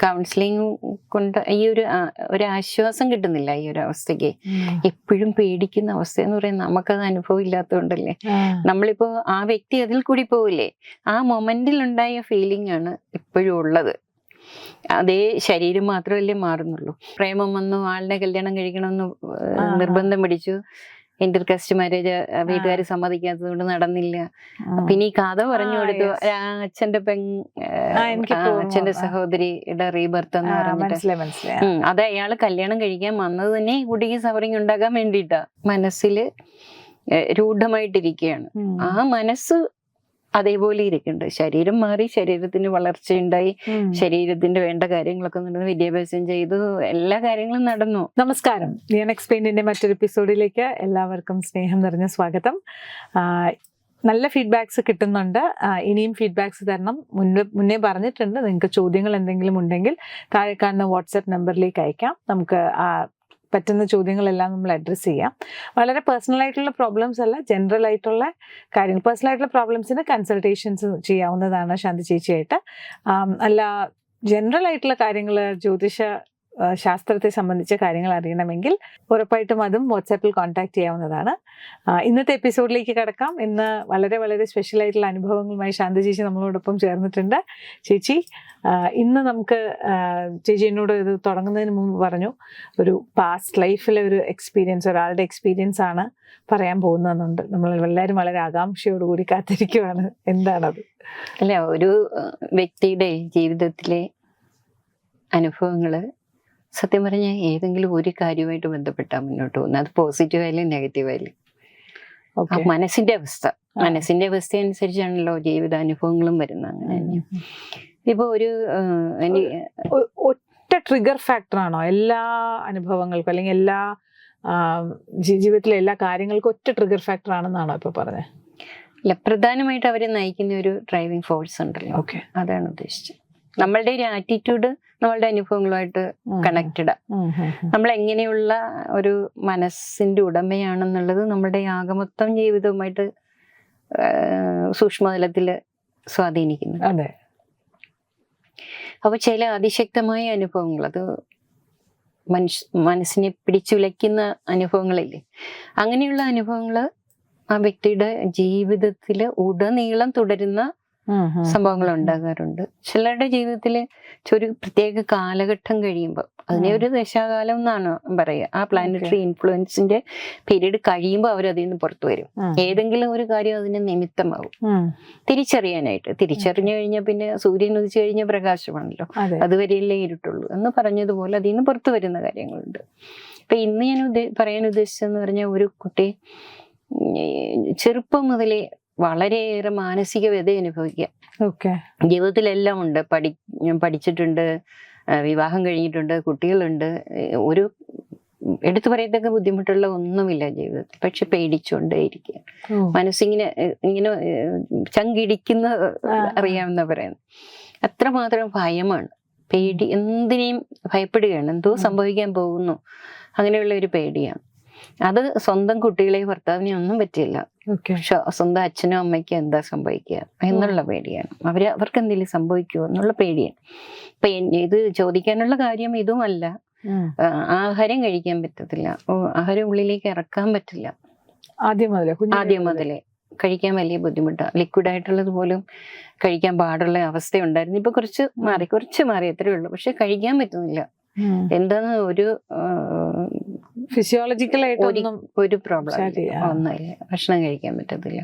Counselling കൊണ്ട് ഈ ഒരു ഒരു ആശ്വാസം കിട്ടുന്നില്ല ഈ ഒരു അവസ്ഥയ്ക്ക്. എപ്പോഴും പേടിക്കുന്ന അവസ്ഥ എന്ന് പറയുന്നത് നമുക്കത് അനുഭവം ഇല്ലാത്തതുകൊണ്ടല്ലേ നമ്മളിപ്പോ ആ വ്യക്തി അതിൽ കൂടി പോവില്ലേ? ആ മൊമെന്റിൽ ഉണ്ടായ ഫീലിംഗ് ആണ് ഇപ്പോഴും ഉള്ളത്. അതേ ശരീരം മാത്രമല്ലേ മാറുന്നുള്ളൂ. പ്രേമം വന്നു ആളിനെ കല്യാണം കഴിക്കണമെന്ന്. നിർബന്ധം പിടിച്ചു. ഇന്റർ കാസ്റ്റ് മാരേജ് വീട്ടുകാർ സമ്മതിക്കാത്തത് കൊണ്ട് നടന്നില്ല. പിന്നെ ഈ കഥ പറഞ്ഞു കൊടുത്തു അച്ഛന്റെ പെൺ. അച്ഛന്റെ. സഹോദരിയുടെ റീബർത്ത് എന്ന് പറഞ്ഞിട്ട്. അത് അയാൾ കല്യാണം കഴിക്കാൻ വന്നത് തന്നെ ഈ കുട്ടിക്ക് സഫറിങ് ഉണ്ടാക്കാൻ വേണ്ടിയിട്ടാ. മനസ്സിൽ രൂഢമായിട്ടിരിക്കുകയാണ്. ആ മനസ്സ് അതേപോലെ ഇരിക്കുന്നുണ്ട്. ശരീരം മാറി ശരീരത്തിന് വളർച്ചയുണ്ടായി. ശരീരത്തിന്റെ വേണ്ട കാര്യങ്ങളൊക്കെ നടന്നു വിദ്യാഭ്യാസം ചെയ്തു. എല്ലാ കാര്യങ്ങളും നടന്നു. നമസ്കാരം. ഞാൻ എക്സ്പ്ലെയിനിന്റെ മറ്റൊരു എപ്പിസോഡിലേക്ക് എല്ലാവർക്കും സ്നേഹം നിറഞ്ഞ സ്വാഗതം. നല്ല ഫീഡ്ബാക്സ് കിട്ടുന്നുണ്ട്. ഇനിയും ഫീഡ്ബാക്സ് തരണം. മുന്നേ മുന്നേ പറഞ്ഞിട്ടുണ്ട്. നിങ്ങൾക്ക് ചോദ്യങ്ങൾ എന്തെങ്കിലും ഉണ്ടെങ്കിൽ താഴെ കാണുന്ന വാട്സാപ്പ് നമ്പറിലേക്ക് അയക്കാം. നമുക്ക് ആ പറ്റുന്ന ചോദ്യങ്ങളെല്ലാം നമ്മൾ അഡ്രസ്സ് ചെയ്യാം. വളരെ പേഴ്സണൽ ആയിട്ടുള്ള പ്രോബ്ലംസ് അല്ല ജനറൽ ആയിട്ടുള്ള കാര്യങ്ങൾ. പേഴ്സണൽ ആയിട്ടുള്ള പ്രോബ്ലംസിന് കൺസൾട്ടേഷൻസ് ചെയ്യാവുന്നതാണ് ശാന്തി ചേച്ചിയായിട്ട്. അല്ല ജനറൽ ആയിട്ടുള്ള കാര്യങ്ങൾ ജ്യോതിഷ ശാസ്ത്രത്തെ സംബന്ധിച്ച കാര്യങ്ങൾ അറിയണമെങ്കിൽ ഉറപ്പായിട്ടും അതും വാട്സാപ്പിൽ കോൺടാക്ട് ചെയ്യാവുന്നതാണ്. ഇന്നത്തെ എപ്പിസോഡിലേക്ക് കടക്കാം. ഇന്ന് വളരെ വളരെ സ്പെഷ്യൽ ആയിട്ടുള്ള അനുഭവങ്ങളുമായി ശാന്ത ചേച്ചി നമ്മളോടൊപ്പം ചേർന്നിട്ടുണ്ട്. ചേച്ചി ഇന്ന് നമുക്ക് ചേച്ചി എന്നോട് ഇത് തുടങ്ങുന്നതിന് മുമ്പ് പറഞ്ഞു ഒരു പാസ്റ്റ് ലൈഫിലെ ഒരു എക്സ്പീരിയൻസ് ഒരാളുടെ എക്സ്പീരിയൻസ് ആണ് പറയാൻ പോകുന്നതെന്നുണ്ട്. നമ്മൾ എല്ലാവരും വളരെ ആകാംക്ഷയോടുകൂടി കാത്തിരിക്കുവാണ്. എന്താണത്? അല്ല ഒരു വ്യക്തിയുടെ ജീവിതത്തിലെ അനുഭവങ്ങൾ സത്യം പറഞ്ഞാൽ ഏതെങ്കിലും ഒരു കാര്യമായിട്ട് ബന്ധപ്പെട്ടാൽ മുന്നോട്ട് പോകുന്നത്. അത് പോസിറ്റീവ് ആയാലും നെഗറ്റീവ് ആയാലും. മനസ്സിന്റെ അവസ്ഥ. മനസ്സിന്റെ അവസ്ഥ അനുസരിച്ചാണല്ലോ ജീവിതാനുഭവങ്ങളും വരുന്നത് അങ്ങനെ ഇപ്പൊ ഒരു ഒറ്റ ട്രിഗർ ഫാക്ടർ ആണോ? എല്ലാ അനുഭവങ്ങൾക്കും അല്ലെങ്കിൽ എല്ലാ ജീവിതത്തിലെ എല്ലാ കാര്യങ്ങൾക്കും ഒറ്റ ട്രിഗർ ഫാക്ടർ ആണെന്നാണോ ഇപ്പൊ പറഞ്ഞത് അല്ല പ്രധാനമായിട്ട് അവരെ നയിക്കുന്ന ഒരു ഡ്രൈവിംഗ് ഫോഴ്സ് ഉണ്ടല്ലോ. ഓക്കെ അതാണ് ഉദ്ദേശിച്ചത്. നമ്മളുടെ ഒരു ആറ്റിറ്റ്യൂഡ് നമ്മളുടെ അനുഭവങ്ങളുമായിട്ട് കണക്റ്റഡ് നമ്മൾ എങ്ങനെയുള്ള ഒരു മനസ്സിന്റെ ഉടമയാണെന്നുള്ളത് നമ്മുടെ ആകമൊത്തം ജീവിതവുമായിട്ട് സൂക്ഷ്മതലത്തിൽ സ്വാധീനിക്കുന്നു. അതെ. അപ്പൊ ചില അതിശക്തമായ അനുഭവങ്ങൾ അത് മനുഷ്യ മനസ്സിനെ പിടിച്ചുലയ്ക്കുന്ന അനുഭവങ്ങളില്ലേ? അങ്ങനെയുള്ള അനുഭവങ്ങൾ ആ വ്യക്തിയുടെ ജീവിതത്തിൽ ഉടനീളം തുടരുന്ന. സംഭവങ്ങൾ ഉണ്ടാകാറുണ്ട്. ചിലരുടെ ജീവിതത്തിൽ ഒരു പ്രത്യേക കാലഘട്ടം കഴിയുമ്പോൾ അതിനെ ഒരു ദശാകാലം എന്നാണ് പറയുക. ആ പ്ലാനറ്ററി ഇൻഫ്ലുവൻസിന്റെ പീരീഡ് കഴിയുമ്പോൾ അവർ അതിൽ നിന്ന് പുറത്തു വരും. ഏതെങ്കിലും ഒരു കാര്യം അതിന് നിമിത്തമാവും. തിരിച്ചറിയാനായിട്ട്. തിരിച്ചറിഞ്ഞു കഴിഞ്ഞാൽ പിന്നെ സൂര്യൻ ഉദിച്ചു കഴിഞ്ഞാൽ പ്രകാശമാണല്ലോ. അതെ. അതുവരെയല്ലേ ഇരുട്ടുള്ളൂ എന്ന് പറഞ്ഞതുപോലെ അതിൽ നിന്ന് പുറത്തു വരുന്ന കാര്യങ്ങളുണ്ട്. അപ്പൊ ഇന്ന് ഞാൻ പറയാൻ ഉദ്ദേശിച്ചെന്ന് പറഞ്ഞാൽ ഒരു കുട്ടി ചെറുപ്പം മുതലേ വളരെയേറെ മാനസിക വ്യത അനുഭവിക്കുക. ഓക്കെ. ജീവിതത്തിലെല്ലാം ഉണ്ട്. പഠി ഞാൻ പഠിച്ചിട്ടുണ്ട് വിവാഹം കഴിഞ്ഞിട്ടുണ്ട് കുട്ടികളുണ്ട്. ഒരു എടുത്തു പറയത്തക്ക ബുദ്ധിമുട്ടുള്ള ഒന്നുമില്ല ജീവിതത്തിൽ. പക്ഷെ പേടിച്ചുകൊണ്ടേയിരിക്കുക മനസ്സിങ്ങനെ ഇങ്ങനെ ചങ്കിടിക്കുന്ന അറിയാവുന്ന അറിയാമെന്ന പറയുന്നത്. അത്രമാത്രം ഭയമാണ്. പേടി എന്തിനേയും ഭയപ്പെടുകയാണ്. എന്തോ. സംഭവിക്കാൻ പോകുന്നു. അങ്ങനെയുള്ള ഒരു പേടിയാണ്. അത് സ്വന്തം കുട്ടികളെയും ഭർത്താവിനെയും ഒന്നും പക്ഷെ സ്വന്തം അച്ഛനും അമ്മയ്ക്കും എന്താ സംഭവിക്കുക? എന്നുള്ള പേടിയാണ്. അവർ അവർക്ക് എന്തെങ്കിലും സംഭവിക്കുമോ എന്നുള്ള പേടിയാണ്. ഇപ്പൊ ഇത് ചോദിക്കാനുള്ള കാര്യം ഇതുമല്ല. ആഹാരം കഴിക്കാൻ പറ്റത്തില്ല. ആഹാരം ഉള്ളിലേക്ക് ഇറക്കാൻ പറ്റില്ല. ആദ്യം മുതലേ ആദ്യം മുതലേ? കഴിക്കാൻ വലിയ ബുദ്ധിമുട്ടാണ് ലിക്വിഡ് ആയിട്ടുള്ളത് പോലും കഴിക്കാൻ പാടുള്ള അവസ്ഥയുണ്ടായിരുന്നു ഇപ്പൊ കുറച്ച് മാറി കുറച്ച് മാറി അത്രേ ഉള്ളൂ. പക്ഷെ കഴിക്കാൻ പറ്റുന്നില്ല. എന്താന്ന് ഒരു ഫിസിയോളജിക്കൽ ഒന്നും ഒരു പ്രോബ്ലം. ഒന്നുമില്ല. ഭക്ഷണം കഴിക്കാൻ പറ്റത്തില്ല.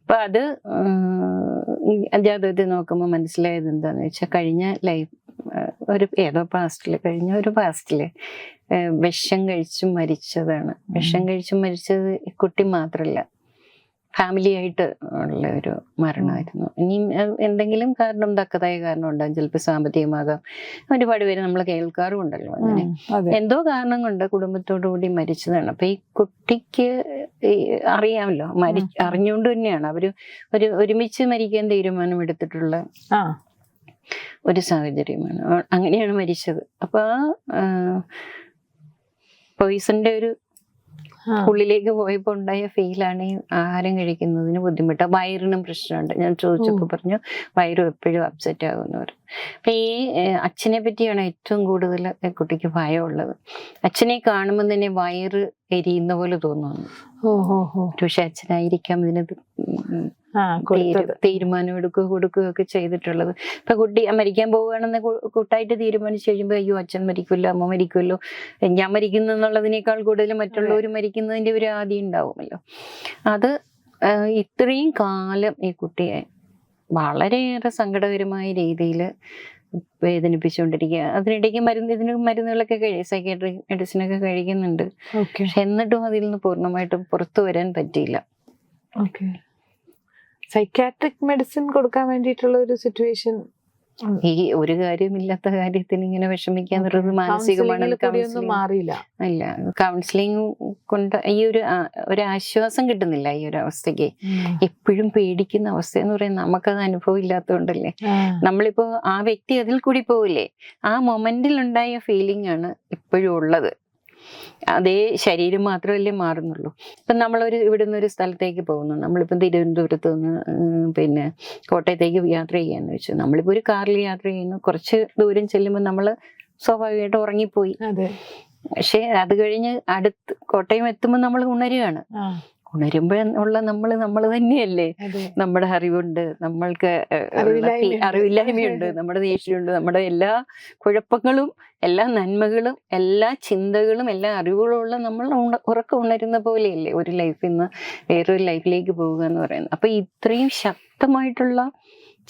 അപ്പൊ അത് ജാതകത്തിൽ നോക്കുമ്പോൾ മനസ്സിലായത് എന്താന്ന് വെച്ചാൽ കഴിഞ്ഞ ലൈഫ് ഒരു ഏതോ പാസ്റ്റിൽ കഴിഞ്ഞ ഒരു പാസ്റ്റിൽ വിഷം കഴിച്ചു മരിച്ചതാണ്. വിഷം കഴിച്ചു മരിച്ചത് കുട്ടി മാത്രല്ല. ഫാമിലി ആയിട്ട് ഉള്ള ഒരു മരണമായിരുന്നു. ഇനി എന്തെങ്കിലും കാരണം തക്കതായ കാരണം ഉണ്ടാകും ചിലപ്പോൾ സാമ്പത്തികമാകാം ഒരുപാട് പേര് നമ്മൾ കേൾക്കാറുമുണ്ടല്ലോ അങ്ങനെ. എന്തോ കാരണം കൊണ്ട് കുടുംബത്തോടുകൂടി മരിച്ചതാണ്. അപ്പൊ ഈ കുട്ടിക്ക് അറിയാമല്ലോ മരി. അറിഞ്ഞുകൊണ്ട് തന്നെയാണ്. അവർ ഒരു ഒരുമിച്ച് മരിക്കാൻ തീരുമാനം എടുത്തിട്ടുള്ള ഒരു സാഹചര്യമാണ്. അങ്ങനെയാണ് മരിച്ചത്. അപ്പൊ ആ പോയിസന്റെ ഒരു ഉള്ളിലേക്ക് പോയപ്പോൾ ഉണ്ടായ ഫീലാണ് ഈ ആഹാരം കഴിക്കുന്നതിന് ബുദ്ധിമുട്ട്. വയറിനും പ്രശ്നമുണ്ട്. ഞാൻ ചോദിച്ചപ്പോൾ പറഞ്ഞു വയറും എപ്പോഴും അപ്സെറ്റ് ആകുന്നവർ അപ്പൊ ഈ അച്ഛനെ പറ്റിയാണ് ഏറ്റവും കൂടുതൽ കുട്ടിക്ക് ഭയമുള്ളത്. അച്ഛനെ കാണുമ്പോൾ തന്നെ വയറ് എരിയുന്ന പോലെ തോന്നുന്നു. ഓഹോ പക്ഷെ അച്ഛനായിരിക്കാം ഇതിന് തീരുമാനം എടുക്കുക കൊടുക്കുക ഒക്കെ ചെയ്തിട്ടുള്ളത്. ഇപ്പൊ കുട്ടി മരിക്കാൻ പോവുകയാണെന്ന് കൂട്ടായിട്ട് തീരുമാനിച്ചു കഴിയുമ്പോ അയ്യോ അച്ഛൻ മരിക്കുമല്ലോ അമ്മ മരിക്കുമല്ലോ ഞാൻ മരിക്കുന്നു എന്നുള്ളതിനേക്കാൾ കൂടുതൽ മറ്റുള്ളവർ മരിക്കുന്നതിന്റെ ഒരു ആദ്യം ഉണ്ടാവുമല്ലോ. അത് ഇത്രയും കാലം ഈ കുട്ടിയെ വളരെയേറെ സങ്കടകരമായ രീതിയിൽ വേദനിപ്പിച്ചുകൊണ്ടിരിക്കുക. അതിനിടയ്ക്ക് മരുന്ന് ഇതിന് മരുന്നുകളൊക്കെ കഴിയും സൈക്കാട്രി മെഡിസിനൊക്കെ കഴിക്കുന്നുണ്ട്. എന്നിട്ടും അതിൽ നിന്ന് പൂർണമായിട്ടും പുറത്തു വരാൻ പറ്റിയില്ല. ഓക്കെ. സൈക്കാട്രിക് മെഡിസിൻ കൊടുക്കാൻ വേണ്ടിയിട്ടുള്ള ഒരു സിറ്റുവേഷൻ ഈ ഒരു കാര്യമില്ലാത്ത കാര്യത്തിൽ ഇങ്ങനെ വിഷമിക്കാന്നുള്ളത് മാനസികമാണ് മാറിയില്ല. അല്ല കൗൺസിലിംഗ് കൊണ്ട് ഈ ഒരു ഒരു ആശ്വാസം കിട്ടുന്നില്ല ഈ ഒരു അവസ്ഥയ്ക്ക്. എപ്പോഴും പേടിക്കുന്ന അവസ്ഥ എന്ന് പറയുന്നത് നമുക്കത് അനുഭവം ഇല്ലാത്തതുകൊണ്ടല്ലേ നമ്മളിപ്പോ ആ വ്യക്തി അതിൽ കൂടി പോവില്ലേ? ആ മൊമെന്റിൽ ഉണ്ടായ ഫീലിംഗ് ആണ് ഇപ്പോഴും ഉള്ളത്. അതേ ശരീരം മാത്രമല്ലേ മാറുന്നുള്ളൂ. ഇപ്പം നമ്മളൊരു ഇവിടെ നിന്നൊരു സ്ഥലത്തേക്ക് പോകുന്നു. നമ്മളിപ്പം തിരുവനന്തപുരത്ത് നിന്ന് പിന്നെ കോട്ടയത്തേക്ക് യാത്ര ചെയ്യാന്ന് വെച്ചു. നമ്മളിപ്പോൾ ഒരു കാറിൽ യാത്ര ചെയ്യുന്നു. കുറച്ച് ദൂരം ചെല്ലുമ്പോൾ നമ്മൾ സ്വാഭാവികമായിട്ട് ഉറങ്ങിപ്പോയി. പക്ഷെ അത് കഴിഞ്ഞ് അടുത്ത് കോട്ടയം എത്തുമ്പോൾ നമ്മൾ ഉണരുകയാണ് ഉണരുമ്പോഴുള്ള നമ്മൾ നമ്മൾ തന്നെയല്ലേ? നമ്മുടെ അറിവുണ്ട് നമ്മൾക്ക് അറിവില്ലായ്മയുണ്ട്. നമ്മുടെ ദേഷ്യമുണ്ട്. നമ്മുടെ എല്ലാ കുഴപ്പങ്ങളും എല്ലാ നന്മകളും എല്ലാ ചിന്തകളും എല്ലാ അറിവുകളും ഉള്ള നമ്മൾ ഉറക്കം ഉണരുന്ന പോലെയല്ലേ ഒരു ലൈഫിൽ നിന്ന് വേറൊരു ലൈഫിലേക്ക് പോവുക എന്ന് പറയുന്നത്. അപ്പൊ ഇത്രയും ശക്തമായിട്ടുള്ള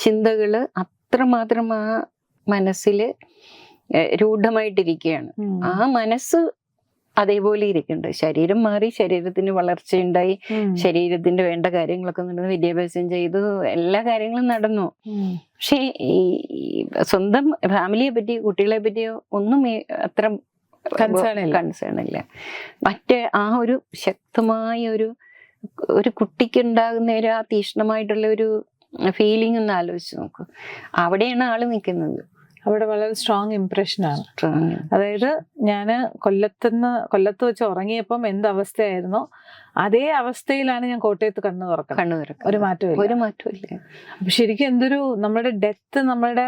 ചിന്തകൾ അത്രമാത്രം ആ മനസ്സിൽ രൂഢമായിട്ടിരിക്കുകയാണ്. ആ മനസ്സ് അതേപോലെ ഇരിക്കുന്നുണ്ട് ശരീരം മാറി ശരീരത്തിന് വളർച്ചയുണ്ടായി ഉണ്ടായി. ശരീരത്തിന്റെ വേണ്ട കാര്യങ്ങളൊക്കെ നടന്നു വിദ്യാഭ്യാസം ചെയ്തു. എല്ലാ കാര്യങ്ങളും നടന്നു. പക്ഷെ ഈ സ്വന്തം ഫാമിലിയെ പറ്റി കുട്ടികളെ പറ്റിയോ ഒന്നും അത്ര. കൺസേൺ ഇല്ല. മറ്റേ ആ ഒരു ശക്തമായ ഒരു ഒരു കുട്ടിക്ക് ഉണ്ടാകുന്ന ഒരു ആ തീഷ്ണമായിട്ടുള്ള ഒരു ഫീലിംഗ് ഒന്ന് ആലോചിച്ച് നോക്കൂ. അവിടെയാണ് ആൾ നിൽക്കുന്നത്. അവിടെ വളരെ സ്ട്രോങ് ഇംപ്രഷൻ ആണ്. അതായത് ഞാൻ കൊല്ലത്തുനിന്ന് കൊല്ലത്ത് വെച്ച് ഉറങ്ങിയപ്പം എന്ത് അവസ്ഥയായിരുന്നോ? അതേ അവസ്ഥയിലാണ് ഞാൻ കോട്ടയത്ത് കണ്ണു തുറക്കുന്നത്. കണ്ണു തുറക്കുക ഒരു മാറ്റവും ഒരു അപ്പൊ ശരിക്കും എന്തൊരു നമ്മുടെ ഡെത്ത് നമ്മുടെ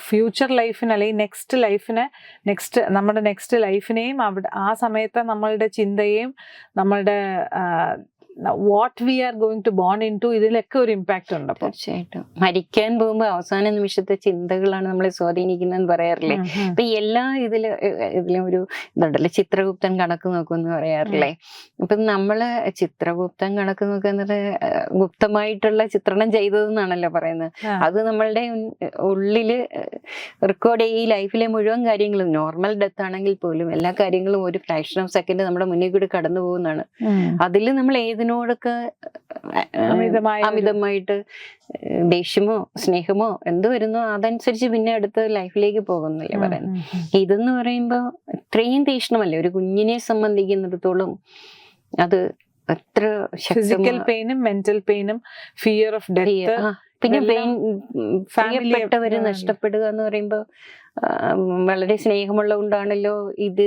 ഫ്യൂച്ചർ ലൈഫിന് അല്ലെങ്കിൽ നെക്സ്റ്റ് ലൈഫിന് നെക്സ്റ്റ് നമ്മുടെ നെക്സ്റ്റ് ലൈഫിനെയും അവിടെ ആ സമയത്തെ നമ്മളുടെ ചിന്തയെയും നമ്മളുടെ what we are going to born into ഇതിലൊക്കെ ഒരു ഇമ്പാക്റ്റ് ഉണ്ട് തീർച്ചയായിട്ടും. മരിക്കാൻ പോകുമ്പോൾ അവസാന നിമിഷത്തെ ചിന്തകളാണ് നമ്മളെ സ്വാധീനിക്കുന്നതെന്ന് പറയാറില്ലേ? അപ്പൊ എല്ലാ ഇതിൽ ഏഹ് ഇതിലും ഒരു ഇതുണ്ടല്ലോ ചിത്രഗുപ്തൻ കണക്ക് നോക്കുമെന്ന് പറയാറില്ലേ? അപ്പൊ നമ്മൾ ചിത്രഗുപ്തൻ കണക്ക് നോക്കുന്നത് ഗുപ്തമായിട്ടുള്ള ചിത്രണം ചെയ്തതെന്നാണല്ലോ പറയുന്നത്. അത് നമ്മളുടെ ഉള്ളിൽ റെക്കോർഡ് ഈ ലൈഫിലെ മുഴുവൻ കാര്യങ്ങളും നോർമൽ ഡെത്ത് ആണെങ്കിൽ പോലും എല്ലാ കാര്യങ്ങളും ഒരു ഫ്രാക്ഷൻ ഓഫ് സെക്കൻഡ് നമ്മുടെ മുന്നിൽ കൂടി കടന്നു പോകുന്നതാണ് അതിൽ നമ്മൾ ഏതിനോടൊക്കെ ഒരു- അമിതമായിട്ട് ദേഷ്യമോ സ്നേഹമോ എന്ത് വരുന്നോ അതനുസരിച്ച് പിന്നെ അടുത്ത ലൈഫിലേക്ക് പോകുന്നില്ലേ പറയുന്നത്. ഇതെന്ന് പറയുമ്പോ ഇത്രയും തീഷ്ണമല്ലേ? ഒരു കുഞ്ഞിനെ സംബന്ധിക്കുന്നിടത്തോളം അത് എത്ര ഫിസിക്കൽ പെയിനും മെന്റൽ പെയിനും ഫിയർ ഓഫ് ഡെത്ത് പിന്നെ പ്രിയപ്പെട്ടവര് നഷ്ടപ്പെടുക എന്ന് പറയുമ്പോ വളരെ സ്നേഹമുള്ള കൊണ്ടാണല്ലോ ഇത്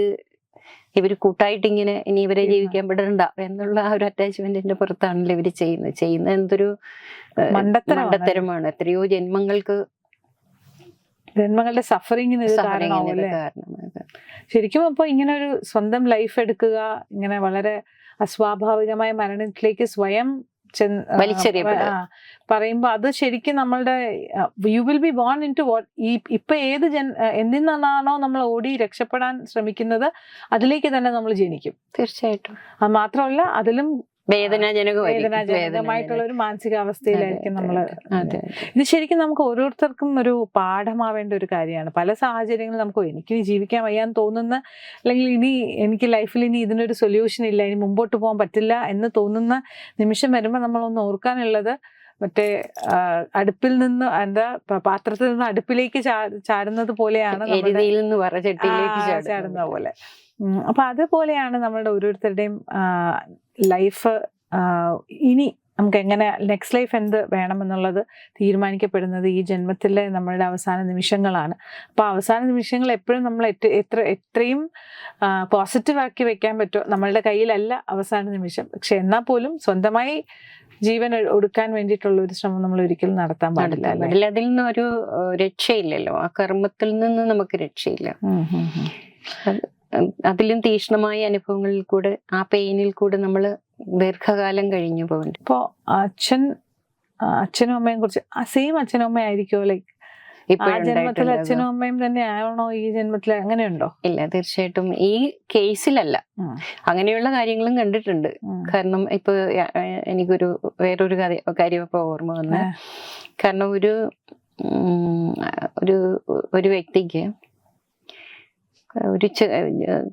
ഇവർ കൂട്ടായിട്ട് ഇങ്ങനെ ഇനി ഇവരെ ജീവിക്കാൻ വിടണ്ട എന്നുള്ള ആ ഒരു അറ്റാച്ച്മെന്റിന്റെ പുറത്താണല്ലോ ഇവർ ചെയ്യുന്നത്. ചെയ്യുന്നത് എന്തൊരു മണ്ടത്തരമാണ്. എത്രയോ ജന്മങ്ങൾക്ക് ജന്മങ്ങളുടെ സഫറിങ്ങിന് കാരണമായത്. ശരിക്കും അപ്പൊ ഇങ്ങനെ ഒരു സ്വന്തം ലൈഫ് എടുക്കുക ഇങ്ങനെ വളരെ അസ്വാഭാവികമായ മരണത്തിലേക്ക് സ്വയം വലിച്ചെറിയപ്പെടുക. പറയുമ്പോൾ പറയുമ്പോ അത് ശരിക്കും നമ്മളുടെ you will be born into what ഈ ഇപ്പൊ ഏത് ജൻ എന്തിൽ നിന്നാണോ നമ്മൾ ഓടി രക്ഷപ്പെടാൻ ശ്രമിക്കുന്നത് അതിലേക്ക് തന്നെ നമ്മൾ ജനിക്കും തീർച്ചയായിട്ടും അത് മാത്രമല്ല അതിലും. വേദനാജനകമായിട്ടുള്ള ഒരു മാനസികാവസ്ഥയിലായിരിക്കും നമ്മൾ അതെ ഇത് ശരിക്കും നമുക്ക് ഓരോരുത്തർക്കും ഒരു പാഠമാവേണ്ട ഒരു കാര്യമാണ്. പല സാഹചര്യങ്ങളിൽ നമുക്ക് എനിക്ക് ജീവിക്കാൻ വയ്യാന്ന് തോന്നുന്ന അല്ലെങ്കിൽ ഇനി എനിക്ക് ലൈഫിൽ ഇനി ഇതിനൊരു സൊല്യൂഷൻ ഇല്ല ഇനി മുമ്പോട്ട് പോകാൻ പറ്റില്ല എന്ന് തോന്നുന്ന നിമിഷം വരുമ്പോൾ നമ്മളൊന്ന് ഓർക്കാനുള്ളത് മറ്റേ അടുപ്പിൽ നിന്ന് എന്താ പാത്രത്തിൽ നിന്ന് അടുപ്പിലേക്ക് ചാടുന്നത് പോലെയാണ് നമ്മുടെ എരുതിയിൽ നിന്ന് പറ ചാടുന്ന പോലെ. അപ്പൊ അതുപോലെയാണ് നമ്മുടെ ഓരോരുത്തരുടെയും ലൈഫ് ഇനി നമുക്ക് എങ്ങനെ നെക്സ്റ്റ് ലൈഫ് എന്ത് വേണമെന്നുള്ളത് തീരുമാനിക്കപ്പെടുന്നത് ഈ ജന്മത്തിലെ നമ്മളുടെ അവസാന നിമിഷങ്ങളാണ്. അപ്പൊ അവസാന നിമിഷങ്ങൾ എപ്പോഴും നമ്മൾ എത്ര എത്ര എത്രയും പോസിറ്റീവാക്കി വെക്കാൻ പറ്റുമോ നമ്മളുടെ കയ്യിലല്ല അവസാന നിമിഷം. പക്ഷെ എന്നാൽ പോലും സ്വന്തമായി ജീവൻ ഒടുക്കാൻ വേണ്ടിയിട്ടുള്ള ഒരു ശ്രമം നമ്മൾ ഒരിക്കലും നടത്താൻ പാടില്ല അല്ലേ? അതിൽ നിന്ന് ഒരു രക്ഷയില്ലല്ലോ. ആ കർമ്മത്തിൽ നിന്ന് നമുക്ക് രക്ഷയില്ല. അതിലും തീക്ഷ്ണമായ അനുഭവങ്ങളിൽ കൂടെ ആ പെയിനിൽ കൂടെ നമ്മൾ ദീർഘകാലം കഴിഞ്ഞു പോകുന്നുണ്ട് ഇപ്പോ അച്ഛൻ അച്ഛനും അമ്മയും കുറിച്ച് സെയിം അച്ഛനും അമ്മയും ആയിരിക്കുമോ ലൈക്ക് ആ ജന്മത്തിൽ അച്ഛനും അമ്മയും തന്നെ ആവണോ ഈ ജന്മത്തിൽ? അങ്ങനെയുണ്ടോ? ഇല്ല തീർച്ചയായിട്ടും ഈ കേസിലല്ല. അങ്ങനെയുള്ള കാര്യങ്ങളും കണ്ടിട്ടുണ്ട്. കാരണം ഇപ്പൊ എനിക്കൊരു വേറൊരു കാര്യം ഇപ്പൊ ഓർമ്മ വന്നു. കാരണം ഒരു ഒരു ഒരു വ്യക്തിക്ക് ഒരു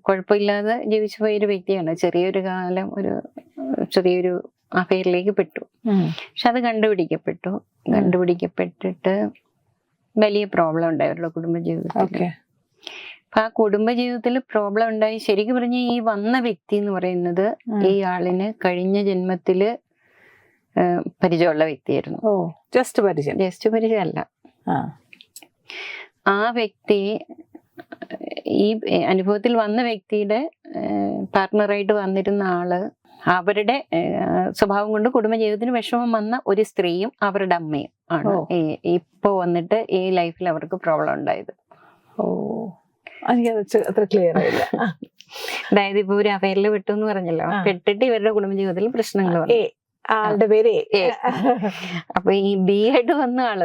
കുഴപ്പമില്ലാതെ ജീവിച്ചു പോയ ഒരു വ്യക്തിയാണ്. ചെറിയൊരു കാലം ഒരു ചെറിയൊരു അഫയറിലേക്ക് പെട്ടു. പക്ഷെ അത് കണ്ടുപിടിക്കപ്പെട്ടു. കണ്ടുപിടിക്കപ്പെട്ടിട്ട് വലിയ പ്രോബ്ലം ഉണ്ടായി അവരുടെ കുടുംബജീവിതത്തിൽ അപ്പൊ ആ കുടുംബജീവിതത്തിൽ പ്രോബ്ലം ഉണ്ടായി. ശരിക്കും പറഞ്ഞ ഈ വന്ന വ്യക്തി എന്ന് പറയുന്നത് ഈ ആളിന് കഴിഞ്ഞ ജന്മത്തിൽ പരിചയമുള്ള വ്യക്തിയായിരുന്നു. ജസ്റ്റ് പരിചയം. ജസ്റ്റ് പരിചയമല്ല. ആ. വ്യക്തി ഈ അനുഭവത്തിൽ വന്ന വ്യക്തിയുടെ പാർട്ട്ണറായിട്ട് വന്നിരുന്ന ആൾ അവരുടെ സ്വഭാവം കൊണ്ട് കുടുംബജീവിതത്തിന് വിഷമം വന്ന ഒരു സ്ത്രീയും അവരുടെ അമ്മയും ആണ്. ഇപ്പൊ വന്നിട്ട് ഈ ലൈഫിൽ അവർക്ക് പ്രോബ്ലം ഉണ്ടായത്. ഓ. അത്ര ക്ലിയർ ആയില്ല. അതായത് ഇപ്പൊ ഒരു അഫയറിൽ വിട്ടു എന്ന് പറഞ്ഞല്ലോ. കെട്ടിട്ട് പെട്ടിട്ട് ഇവരുടെ കുടുംബജീവിതത്തിൽ പ്രശ്നങ്ങൾ ആളുടെ പേര്. അപ്പൊ ഈ ബി ആയിട്ട് വന്ന ആൾ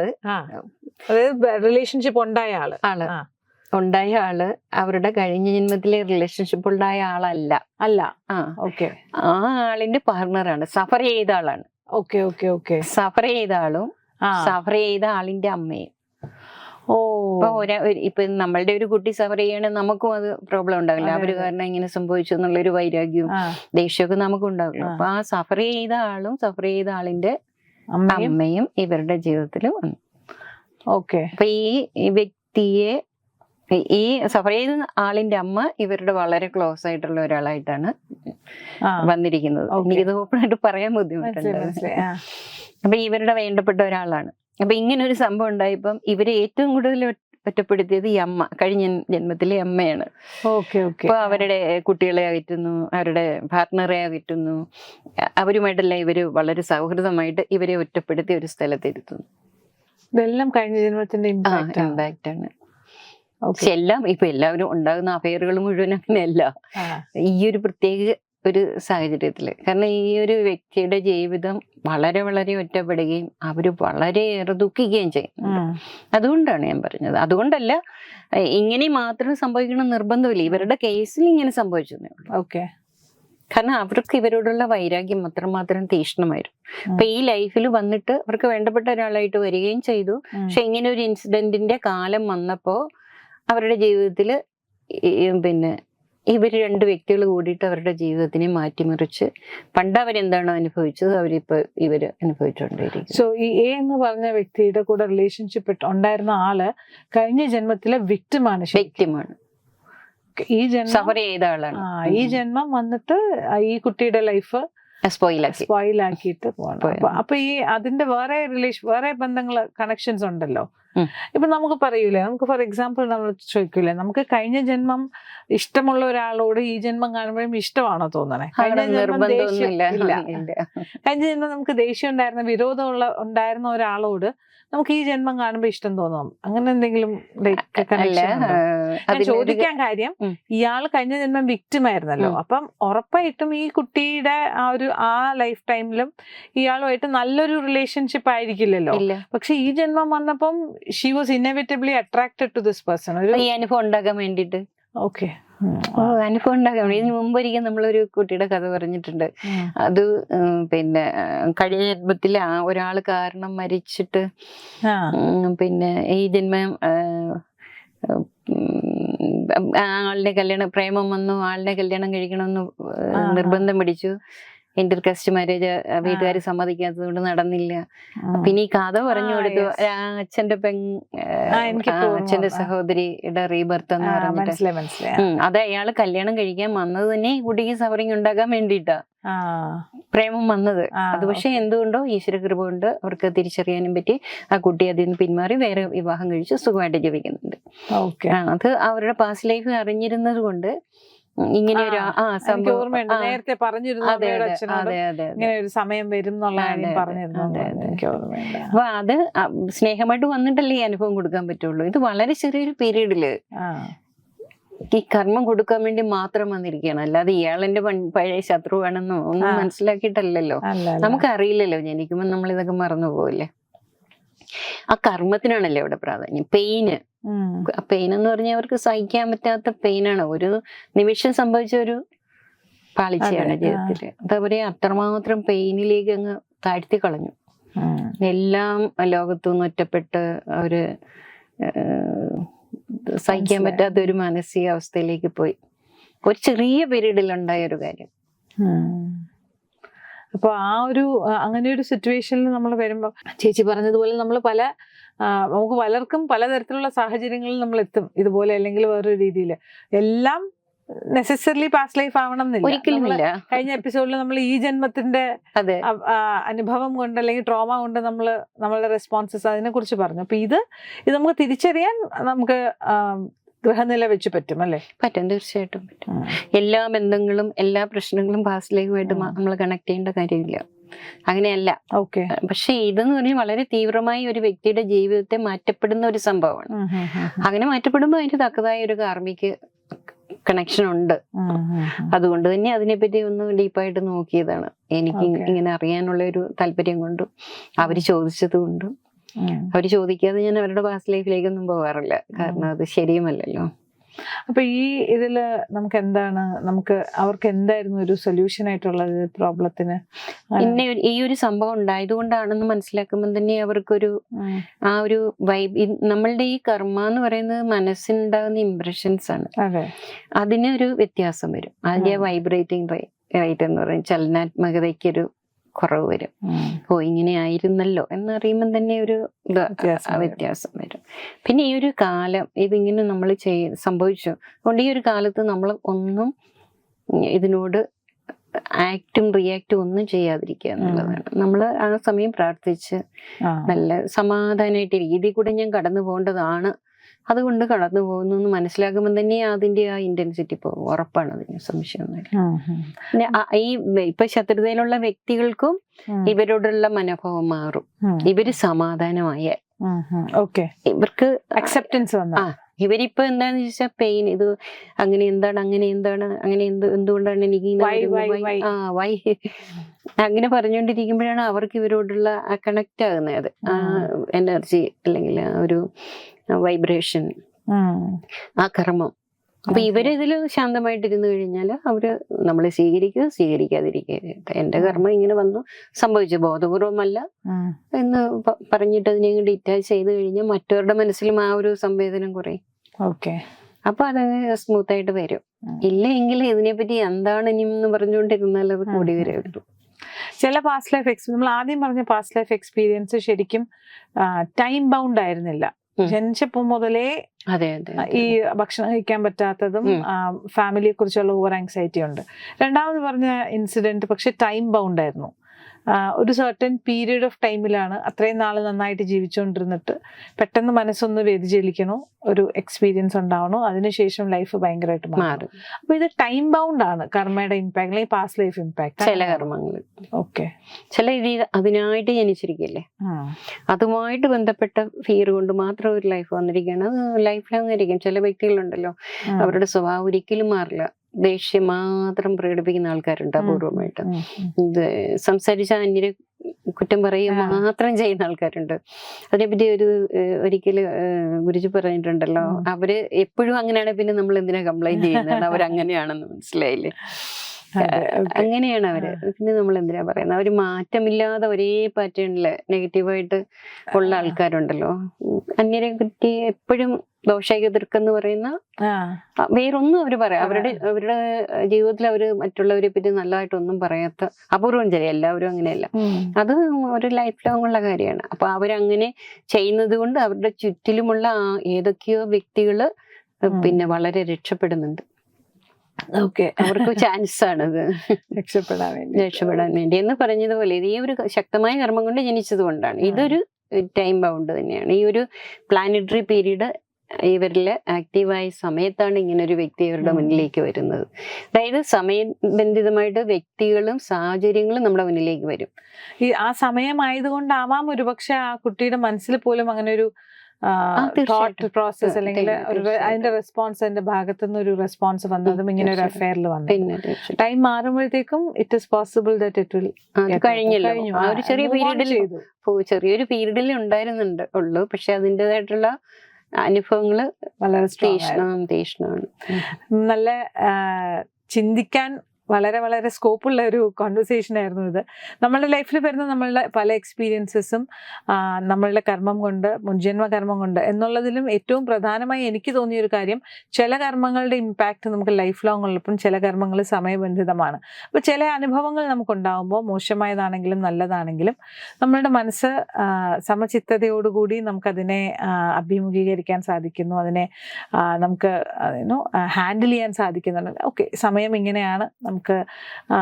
അതായത് റിലേഷൻഷിപ്പ് ഉണ്ടായ ആൾ. ആൾ. ഉണ്ടായ ആൾ അവരുടെ കഴിഞ്ഞ ജന്മത്തിലെ റിലേഷൻഷിപ്പ് ഉണ്ടായ ആളല്ല. അല്ല. ആ. ഓക്കെ. ആ ആളിന്റെ പാർട്ണറാണ് സഫർ ചെയ്ത ആളാണ്. Okay okay okay. സഫർ ചെയ്ത ആളും സഫർ ചെയ്ത ആളിന്റെ അമ്മയും. ഓ. ഇപ്പൊ ഒരാ ഇപ്പൊ നമ്മളുടെ ഒരു കുട്ടി സഫർ ചെയ്യണേ നമുക്കും അത് പ്രോബ്ലം ഉണ്ടാവില്ല. അവർ കാരണം ഇങ്ങനെ സംഭവിച്ചു എന്നുള്ള ഒരു വൈരാഗ്യവും ദേഷ്യമൊക്കെ നമുക്കും ഉണ്ടാവില്ല ആ. അപ്പൊ ആ സഫർ ചെയ്ത ആളും സഫർ ചെയ്ത ആളിന്റെ അമ്മയും? ഇവരുടെ ജീവിതത്തിൽ വന്നു. ഓക്കെ. അപ്പൊ ഈ വ്യക്തിയെ ഈ സഫർ ചെയ്ത ആളിന്റെ അമ്മ ഇവരുടെ വളരെ ക്ലോസ് ആയിട്ടുള്ള ഒരാളായിട്ടാണ് വന്നിരിക്കുന്നത്. എനിക്ക് എനിക്കിത് ആയിട്ട് പറയാൻ ബുദ്ധിമുട്ടുണ്ട്. അപ്പൊ ഇവരുടെ വേണ്ടപ്പെട്ട ഒരാളാണ്. അപ്പൊ ഇങ്ങനെ ഒരു സംഭവം ഉണ്ടായപ്പം ഇവരെ ഏറ്റവും കൂടുതൽ ഒറ്റ- ഒറ്റപ്പെടുത്തിയത് ഈ അമ്മ കഴിഞ്ഞ ജന്മത്തിലെ അമ്മയാണ്. അപ്പൊ അവരുടെ കുട്ടികളെ അകറ്റുന്നു അവരുടെ പാർട്ട്ണറെ അകറ്റുന്നു. അവരുമായിട്ടല്ല ഇവർ വളരെ സൗഹൃദമായിട്ട് ഇവരെ ഒറ്റപ്പെടുത്തി ഒരു സ്ഥലത്തിരുത്തുന്നു ഇതെല്ലാം കഴിഞ്ഞ ജന്മത്തിന്റെ ഇമ്പാക്റ്റ് ആണ്. പക്ഷെ എല്ലാം ഇപ്പൊ എല്ലാവരും ഉണ്ടാകുന്ന അഫയറുകൾ മുഴുവൻ അങ്ങനെയല്ല. ഈ ഒരു പ്രത്യേക ഒരു സാഹചര്യത്തിൽ. കാരണം ഈ ഒരു വ്യക്തിയുടെ ജീവിതം വളരെ വളരെ ഒറ്റപ്പെടുകയും അവർ വളരെയേറെ ദുഃഖിക്കുകയും ചെയ്യും. അതുകൊണ്ടാണ് ഞാൻ പറഞ്ഞത്. അതുകൊണ്ടല്ല ഇങ്ങനെ മാത്രം സംഭവിക്കണം നിർബന്ധമില്ല. ഇവരുടെ കേസിൽ ഇങ്ങനെ സംഭവിച്ചു ഉള്ളൂ. ഓക്കെ. കാരണം അവർക്ക് ഇവരോടുള്ള വൈരാഗ്യം അത്രമാത്രം തീക്ഷ്ണമായിരുന്നു. അപ്പൊ ഈ ലൈഫിൽ വന്നിട്ട് അവർക്ക് വേണ്ടപ്പെട്ട ഒരാളായിട്ട് വരികയും ചെയ്തു. പക്ഷെ ഇങ്ങനെ ഒരു ഇൻസിഡന്റിന്റെ കാലം വന്നപ്പോ അവരുടെ ഈ പിന്നെ ഇവർ രണ്ട് വ്യക്തികൾ കൂടിയിട്ട് അവരുടെ ജീവിതത്തിനെ മാറ്റിമറിച്ച് പണ്ട് അവരെന്താണോ അനുഭവിച്ചത് അവരിപ്പോ ഇവർ അനുഭവിച്ചുകൊണ്ടിരിക്കും സോ ഈ എ എന്ന് പറഞ്ഞ വ്യക്തിയുടെ കൂടെ റിലേഷൻഷിപ്പ് ഉണ്ടായിരുന്ന ആൾ കഴിഞ്ഞ ജന്മത്തിലെ വിക്ടിമാണ് വ്യക്തിമാണ് ഈ ജന്മം സഫർ ചെയ്ത ആളാണ്. ഈ ജന്മം വന്നിട്ട് ഈ കുട്ടിയുടെ ലൈഫ് സ്പോയിലാക്കി സ്പോയിൽ ആക്കിയിട്ട് പോകണം അപ്പൊ ഈ അതിന്റെ വേറെ റിലേഷൻ വേറെ ബന്ധങ്ങൾ കണക്ഷൻസ് ഉണ്ടല്ലോ. ഇപ്പൊ നമുക്ക് പറയൂലേ? നമുക്ക് ഫോർ എക്സാമ്പിൾ നമ്മൾ ചോദിക്കൂലേ? നമുക്ക് കഴിഞ്ഞ ജന്മം ഇഷ്ടമുള്ള ഒരാളോട് ഈ ജന്മം കാണുമ്പോഴും ഇഷ്ടമാണോ തോന്നണേ? കഴിഞ്ഞ ജന്മം. കഴിഞ്ഞ ജന്മം നമുക്ക് ദേഷ്യം ഉണ്ടായിരുന്ന വിരോധമുള്ള ഉണ്ടായിരുന്ന ഒരാളോട് നമുക്ക് ഈ ജന്മം കാണുമ്പോ ഇഷ്ടം തോന്നാം. അങ്ങനെ എന്തെങ്കിലും ചോദിക്കാൻ കാര്യം ഇയാൾ കഴിഞ്ഞ ജന്മം വിക്ടിം ആയിരുന്നല്ലോ. അപ്പം ഉറപ്പായിട്ടും ഈ കുട്ടിയുടെ ആ ഒരു ആ ലൈഫ് ടൈമിലും ഇയാളുമായിട്ട് നല്ലൊരു റിലേഷൻഷിപ്പ് ആയിരിക്കില്ലല്ലോ. പക്ഷെ ഈ ജന്മം വന്നപ്പം she was inevitably attracted to this person ഒരു ഈ അനുഭവം ഉണ്ടാക്കാൻ വേണ്ടിയിട്ട്. ഓക്കെ ഓ, അനുഭവം ഉണ്ടാക്കാൻ വേണ്ടി. ഇതിന് മുമ്പ് ഒരിക്കൽ നമ്മളൊരു കുട്ടിയുടെ കഥ പറഞ്ഞിട്ടുണ്ട്. അത് പിന്നെ കഴിഞ്ഞ ജന്മത്തിൽ ആ ഒരാൾ കാരണം മരിച്ചിട്ട് പിന്നെ ഈ ജന്മം ആളിനെ കല്യാണം പ്രേമം വന്നു ആളിനെ കല്യാണം കഴിക്കണമെന്ന്. നിർബന്ധം പിടിച്ചു. ഇന്റർ കസ്റ്റ് മാരേജ് വീട്ടുകാർ സമ്മതിക്കാത്തത് കൊണ്ട് നടന്നില്ല. പിന്നെ ഈ കഥ പറഞ്ഞു കൊടുത്തു അച്ഛന്റെ പെൺ അച്ഛന്റെ. സഹോദരിയുടെ റീബർത്ത് എന്ന് പറഞ്ഞിട്ട്. അത് അയാൾ കല്യാണം കഴിക്കാൻ വന്നത് തന്നെ ഈ കുട്ടിക്ക് സഫറിങ് ഉണ്ടാക്കാൻ വേണ്ടിയിട്ടാ. പ്രേമം വന്നത്. അത് പക്ഷെ എന്തുകൊണ്ടോ ഈശ്വര കൃപ കൊണ്ട് അവർക്ക് തിരിച്ചറിയാനും പറ്റി. ആ കുട്ടി അതിൽ നിന്ന് പിന്മാറി വേറെ വിവാഹം കഴിച്ച് സുഖമായിട്ട് ജീവിക്കുന്നുണ്ട്. അത് അവരുടെ പാസ്റ്റ് ലൈഫ് അറിഞ്ഞിരുന്നത് കൊണ്ട് ഇങ്ങനെ ഒരു ആ ഓർമ്മയുണ്ട്. നേരത്തെ പറഞ്ഞിരുന്നു ഇങ്ങനെ ഒരു സമയം വരും എന്നുള്ള അപ്പൊ അത് സ്നേഹമായിട്ട് വന്നിട്ടല്ലേ ഈ അനുഭവം കൊടുക്കാൻ പറ്റുള്ളൂ. ഇത് വളരെ ചെറിയൊരു പീരീഡിൽ ഈ കർമ്മം കൊടുക്കാൻ വേണ്ടി മാത്രം വന്നിരിക്കുകയാണ്. അല്ലാതെ ഇയാളെന്റെ പഴയ പഴയ ശത്രുവാണെന്നോ ഒന്നും. മനസ്സിലാക്കിയിട്ടല്ലല്ലോ. നമുക്കറിയില്ലല്ലോ ജനിക്കുമ്പോൾ നമ്മൾ ഇതൊക്കെ മറന്നു പോവില്ലേ ആ കർമ്മത്തിനാണല്ലോ ഇവിടെ പ്രാധാന്യം. പെയിന്. പെയിൻ എന്ന് പറഞ്ഞാൽ അവർക്ക് സഹിക്കാൻ പറ്റാത്ത പെയിനാണ് ഒരു നിമിഷം സംഭവിച്ച ഒരു പാളിച്ചയാണ് ജീവിതത്തിൽ എന്താ പറയാ അത്രമാത്രം പെയിനിലേക്ക് അങ്ങ് താഴ്ത്തി കളഞ്ഞു. എല്ലാം ലോകത്തു നിന്ന് ഒറ്റപ്പെട്ട് അവർ സഹിക്കാൻ. പറ്റാത്ത ഒരു മാനസികാവസ്ഥയിലേക്ക് പോയി. ഒരു ചെറിയ പീരീഡിൽ ഉണ്ടായ ഒരു കാര്യം. ഉം. അപ്പൊ ആ ഒരു അങ്ങനെ ഒരു സിറ്റുവേഷനിൽ നമ്മൾ വരുമ്പോൾ ചേച്ചി പറഞ്ഞതുപോലെ നമ്മൾ പല നമുക്ക് പലർക്കും പലതരത്തിലുള്ള സാഹചര്യങ്ങളിൽ നമ്മൾ എത്തും ഇതുപോലെ അല്ലെങ്കിൽ വേറൊരു രീതിയിൽ എല്ലാം നെസസറിലി പാസ് ലൈഫ് ആവണം എന്നില്ല ഒരിക്കലും കഴിഞ്ഞ എപ്പിസോഡിൽ നമ്മൾ ഈ ജന്മത്തിന്റെ അനുഭവം കൊണ്ട് അല്ലെങ്കിൽ ട്രോമ കൊണ്ട് നമ്മൾ നമ്മളുടെ റെസ്പോൺസസ് അതിനെ കുറിച്ച് പറഞ്ഞു. അപ്പൊ ഇത് ഇത് നമുക്ക് തിരിച്ചറിയാൻ നമുക്ക് ഗ്രഹനില വെച്ച് പറ്റും അല്ലേ? പറ്റും തീർച്ചയായിട്ടും പറ്റും. എല്ലാ ബന്ധങ്ങളും എല്ലാ പ്രശ്നങ്ങളും പാസ്റ്റ് ലൈഫുമായിട്ട് നമ്മൾ കണക്ട് ചെയ്യേണ്ട കാര്യമില്ല. അങ്ങനെയല്ല. ഓക്കെ. പക്ഷെ ഇതെന്ന് പറഞ്ഞാൽ വളരെ തീവ്രമായി ഒരു വ്യക്തിയുടെ ജീവിതത്തെ മാറ്റപ്പെടുന്ന ഒരു സംഭവമാണ്. അങ്ങനെ മാറ്റപ്പെടുമ്പോൾ അതിന്റെ തക്കതായ ഒരു കാർമിക്ക് കണക്ഷൻ ഉണ്ട്. അതുകൊണ്ട് തന്നെ അതിനെപ്പറ്റി ഒന്ന് ഡീപ്പായിട്ട് നോക്കിയതാണ്. എനിക്ക് ഇങ്ങനെ അറിയാനുള്ള ഒരു താല്പര്യം കൊണ്ടും അവർ ചോദിച്ചത് കൊണ്ടും അവർ ചോദിക്കാതെ ഞാൻ അവരുടെ പാസ്റ്റ് ലൈഫിലേക്കൊന്നും പോകാറില്ല കാരണം അത് ശരിയുമല്ലല്ലോ. അപ്പൊ ഈ ഇതിൽ നമുക്ക് എന്താണ് നമുക്ക് അവർക്ക് എന്തായിരുന്നു ഒരു സൊല്യൂഷൻ ആയിട്ടുള്ളത് പ്രോബ്ലത്തിന് പിന്നെ ഈ ഒരു സംഭവം ഉണ്ടായതുകൊണ്ടാണെന്ന് മനസ്സിലാക്കുമ്പോൾ തന്നെ അവർക്കൊരു ആ ഒരു വൈബ് നമ്മളുടെ ഈ കർമ്മ എന്ന് പറയുന്നത് മനസ്സിനുണ്ടാകുന്ന ഇംപ്രഷൻസ് ആണ്. അതെ. അതിനൊരു വ്യത്യാസം വരും. അതിന്റെ വൈബ്രേറ്റിംഗ് റൈറ്റ് എന്ന് പറയും. ചലനാത്മകതയ്ക്കൊരു കുറവ് വരും. ഓ ഇങ്ങനെ ആയിരുന്നല്ലോ എന്നറിയുമ്പം തന്നെ ഒരു ഇത് വ്യത്യാസം വരും. പിന്നെ ഈ ഒരു കാലം ഇതിങ്ങനെ നമ്മൾ ചെയ് സംഭവിച്ചു. അതുകൊണ്ട് ഈ ഒരു കാലത്ത് നമ്മൾ ഒന്നും ഇതിനോട് ആക്റ്റും റിയാക്റ്റും ഒന്നും ചെയ്യാതിരിക്കുക എന്നുള്ളതാണ്. നമ്മൾ ആ സമയം പ്രാർത്ഥിച്ച് നല്ല സമാധാനമായിട്ട് രീതിയിൽ കൂടെ ഞാൻ കടന്നു പോകേണ്ടതാണ് അതുകൊണ്ട് കടന്നു പോകുന്നു എന്ന് മനസ്സിലാക്കുമ്പോൾ തന്നെ അതിന്റെ ആ ഇന്റൻസിറ്റി പോകും ഉറപ്പാണ് അതിന് സംശയമൊന്നുമില്ല ഈ ഇപ്പൊ ശത്രുതയിലുള്ള വ്യക്തികൾക്കും. ഇവരോടുള്ള മനോഭാവം മാറും. ഇവർ സമാധാനമായ. ഓക്കെ ഇവർക്ക് അക്സെപ്റ്റൻസ് വന്ന. ഇവരിപ്പോ എന്താന്ന് ചോദിച്ചാൽ പെയിൻ ഇത് അങ്ങനെ എന്താണ് അങ്ങനെ എന്താണ് അങ്ങനെ എന്ത് എന്തുകൊണ്ടാണ് എനിക്ക്? ആ വൈ അങ്ങനെ പറഞ്ഞുകൊണ്ടിരിക്കുമ്പോഴാണ് അവർക്ക് ഇവരോടുള്ള കണക്ട് ആകുന്നത് ആ എനർജി അല്ലെങ്കിൽ ഒരു വൈബ്രേഷൻ ആ കർമ്മം. അപ്പൊ ഇവരിതിൽ ഇവർ ഇതിൽ ശാന്തമായിട്ടിരുന്നു കഴിഞ്ഞാൽ അവർ നമ്മളെ സ്വീകരിക്കുക സ്വീകരിക്കാതിരിക്കുക. എന്റെ കർമ്മം ഇങ്ങനെ വന്നു. സംഭവിച്ചു. ബോധപൂർവമല്ല എന്ന് പറഞ്ഞിട്ട് അതിനെ ഡിറ്റാച്ച് ചെയ്ത് കഴിഞ്ഞാൽ മറ്റവരുടെ മനസ്സിലും ആ ഒരു സംവേദനം കുറയും. ഓക്കെ. അപ്പൊ അത് സ്മൂത്ത് ആയിട്ട് വരും. ഇല്ല എങ്കിൽ ഇതിനെപ്പറ്റി എന്താണ് ഇനി എന്ന് പറഞ്ഞുകൊണ്ടിരുന്നാൽ അത് കൂടി വരുള്ളൂ വരും ചില പാസ്റ്റ് ലൈഫ് എക്സ്പീരിയൻസ് നമ്മൾ ആദ്യം പറഞ്ഞ പാസ്റ്റ് ലൈഫ് എക്സ്പീരിയൻസ് ശരിക്കും ടൈം ബൗണ്ട് ആയിരുന്നില്ല. ജനിച്ചപ്പോ മുതലേ അതെ അതെ ഈ ഭക്ഷണം കഴിക്കാൻ പറ്റാത്തതും. ഫാമിലിയെ കുറിച്ചുള്ള ഓവർ ആങ്സൈറ്റി ഉണ്ട്. രണ്ടാമത് പറഞ്ഞ ഇൻസിഡന്റ് പക്ഷെ ടൈം ബൗണ്ട് ആയിരുന്നു. ഒരു സർട്ടൻ പീരീഡ് ഓഫ് ടൈമിലാണ് അത്രയും നാൾ നന്നായിട്ട് ജീവിച്ചുകൊണ്ടിരുന്നിട്ട് പെട്ടെന്ന് മനസ്സൊന്ന് വ്യതിചലിക്കണോ? ഒരു എക്സ്പീരിയൻസ് ഉണ്ടാവണോ? അതിനുശേഷം ലൈഫ് ഭയങ്കരമായിട്ട് മാറും. അപ്പൊ ഇത് ടൈം ബൗണ്ട് ആണ് കർമ്മയുടെ ഇമ്പാക്ട് അല്ലെങ്കിൽ പാസ്റ്റ് ലൈഫ് ഇമ്പാക്ട് ചില കർമ്മങ്ങൾ. ഓക്കെ ചില രീതി അതിനായിട്ട് ജനിച്ചിരിക്കല്ലേ അതുമായിട്ട് ബന്ധപ്പെട്ട ഫിയർ കൊണ്ട് മാത്രം ഒരു ലൈഫ് വന്നിരിക്കുകയാണ്. അത് ലൈഫ് ലോങ് ആയിരിക്കും. ചില വ്യക്തികളുണ്ടല്ലോ. അവരുടെ സ്വഭാവം ഒരിക്കലും മാറില്ല. ദേഷ്യം മാത്രം പ്രകടിപ്പിക്കുന്ന ആൾക്കാരുണ്ട്. അപൂർവമായിട്ട് ഇത് സംസാരിച്ച അന്യരെ കുറ്റം പറയുക മാത്രം ചെയ്യുന്ന ആൾക്കാരുണ്ട്. അതിനെപ്പറ്റി ഒരു ഒരിക്കൽ ഗുരുജി പറഞ്ഞിട്ടുണ്ടല്ലോ. അവർ എപ്പോഴും അങ്ങനെയാണ് പിന്നെ നമ്മൾ എന്തിനാ കംപ്ലൈന്റ് ചെയ്യുന്നത്? അവർ അങ്ങനെയാണെന്ന് മനസ്സിലായില്ലേ അങ്ങനെയാണ് അവർ. പിന്നെ നമ്മൾ എന്തിനാ പറയുന്നത്? അവർ മാറ്റമില്ലാതെ ഒരേ പാറ്റേണിൽ നെഗറ്റീവായിട്ട് ഉള്ള ആൾക്കാരുണ്ടല്ലോ. അന്യരെ പറ്റി എപ്പോഴും ദോഷൈകതൃക്ക് എന്ന് പറയുന്ന വേറൊന്നും അവർ പറയാം. അവരുടെ അവരുടെ ജീവിതത്തിൽ അവർ മറ്റുള്ളവരെ പറ്റി നല്ലതായിട്ടൊന്നും പറയാത്ത അപൂർവം ചില എല്ലാവരും അങ്ങനെയല്ല. അത് ഒരു ലൈഫ് ലോങ് ഉള്ള കാര്യമാണ്. അപ്പൊ അവരങ്ങനെ ചെയ്യുന്നത് കൊണ്ട് അവരുടെ ചുറ്റിലുമുള്ള ആ ഏതൊക്കെയോ വ്യക്തികൾ പിന്നെ വളരെ രക്ഷപ്പെടുന്നുണ്ട്. ഓക്കെ. അവർക്ക് ചാൻസ് ആണത് രക്ഷപ്പെടാൻ വേണ്ടി. രക്ഷപ്പെടാൻ വേണ്ടി. എന്ന് പറഞ്ഞതുപോലെ ഇത് ഈ ഒരു ശക്തമായ കർമ്മം കൊണ്ട് ജനിച്ചത് കൊണ്ടാണ്. ഇതൊരു ടൈം ബൗണ്ട് തന്നെയാണ്. ഈ ഒരു പ്ലാനറ്ററി പീരീഡ് ഇവരിൽ ആക്റ്റീവായ സമയത്താണ് ഇങ്ങനെ ഒരു വ്യക്തി ഇവരുടെ മുന്നിലേക്ക് വരുന്നത്. അതായത് സമയബന്ധിതമായിട്ട് വ്യക്തികളും സാഹചര്യങ്ങളും നമ്മുടെ മുന്നിലേക്ക് വരും. ഈ ആ സമയമായതുകൊണ്ടാവാം ഒരുപക്ഷെ ആ കുട്ടിയുടെ മനസ്സിൽ പോലും അങ്ങനെ ഒരു തോട്ട്. പ്രോസസ് അല്ലെങ്കിൽ ഒരു അതിന്റെ റെസ്പോൺസ് അതിന്റെ ഭാഗത്തു നിന്ന് ഒരു റെസ്പോൺസ് വന്നതും ഇങ്ങനെ ഒരു. അഫയറിൽ വന്നു. Time മാറുമ്പോഴത്തേക്കും it is possible that it will കഴിഞ്ഞല്ലോ. ആ ഒരു ചെറിയ പീരീഡിൽ ചെറിയൊരു പീരീഡിൽ ഉണ്ടായിരുന്നുണ്ട് ഉള്ളൂ. പക്ഷെ അതിന്റെതായിട്ടുള്ള അനുഭവങ്ങൾ വളരെ തീഷ്ണമാണ് തീഷ്ണം തീഷ്ണമാണ് നല്ല ചിന്തിക്കാൻ വളരെ വളരെ സ്കോപ്പുള്ള ഒരു കോൺവെർസേഷൻ ആയിരുന്നു ഇത്. നമ്മളുടെ ലൈഫിൽ വരുന്ന നമ്മളുടെ പല എക്സ്പീരിയൻസസും നമ്മളുടെ കർമ്മം കൊണ്ട് മുൻജന്മ കർമ്മം കൊണ്ട് എന്നുള്ളതിലും ഏറ്റവും പ്രധാനമായി എനിക്ക് തോന്നിയ ഒരു കാര്യം ചില കർമ്മങ്ങളുടെ ഇമ്പാക്റ്റ് നമുക്ക് ലൈഫ് ലോങ് ഉള്ളപ്പം ചില കർമ്മങ്ങൾ സമയബന്ധിതമാണ്. അപ്പോൾ ചില അനുഭവങ്ങൾ നമുക്കുണ്ടാകുമ്പോൾ മോശമായതാണെങ്കിലും നല്ലതാണെങ്കിലും നമ്മളുടെ മനസ്സ് സമചിത്തതയോടുകൂടി നമുക്കതിനെ അഭിമുഖീകരിക്കാൻ സാധിക്കുന്നു. അതിനെ നമുക്ക് ഹാൻഡിൽ ചെയ്യാൻ സാധിക്കുന്നുണ്ട്. ഓക്കെ സമയം ഇങ്ങനെയാണ്. നമുക്ക് ആ,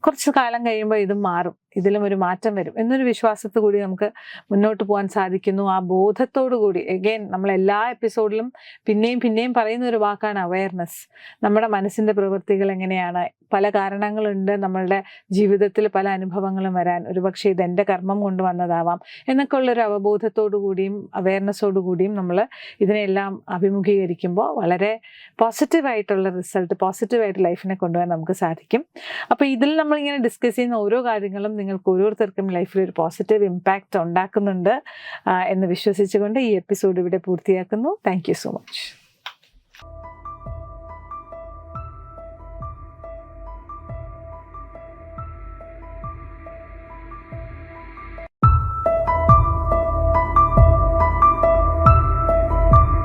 കുറച്ച് കാലം കഴിയുമ്പോൾ ഇത് മാറും. ഇതിലും ഒരു മാറ്റം വരും എന്നൊരു വിശ്വാസത്തു കൂടി നമുക്ക് മുന്നോട്ട് പോകാൻ സാധിക്കുന്നു. ആ ബോധത്തോടു കൂടി എഗെയിൻ നമ്മൾ എല്ലാ എപ്പിസോഡിലും പിന്നെയും പിന്നെയും പറയുന്ന ഒരു വാക്കാണ് അവയർനെസ് നമ്മുടെ മനസ്സിന്റെ പ്രവൃത്തികൾ എങ്ങനെയാണ്? പല കാരണങ്ങളുണ്ട് നമ്മളുടെ ജീവിതത്തിൽ പല അനുഭവങ്ങളും വരാൻ. ഒരുപക്ഷെ ഇത് എന്റെ കർമ്മം കൊണ്ട് വന്നതാവാം എന്നൊക്കെ ഉള്ളൊരു അവബോധത്തോടു കൂടിയും അവയർനെസ്സോടു കൂടിയും നമ്മൾ ഇതിനെല്ലാം അഭിമുഖീകരിക്കുമ്പോൾ വളരെ പോസിറ്റീവായിട്ടുള്ള റിസൾട്ട് പോസിറ്റീവായിട്ട് ലൈഫിനെ കൊണ്ടുപോകാൻ നമുക്ക് സാധിക്കും. അപ്പോൾ ഇതിൽ നമ്മളിങ്ങനെ ഡിസ്കസ് ചെയ്യുന്ന ഓരോ കാര്യങ്ങളും നിങ്ങൾക്ക് ഓരോരുത്തർക്കും ലൈഫിൽ ഒരു പോസിറ്റീവ് ഇമ്പാക്റ്റ് ഉണ്ടാക്കുന്നുണ്ട് എന്ന് വിശ്വസിച്ചുകൊണ്ട് ഈ എപ്പിസോഡ് ഇവിടെ പൂർത്തിയാക്കുന്നു. Thank so much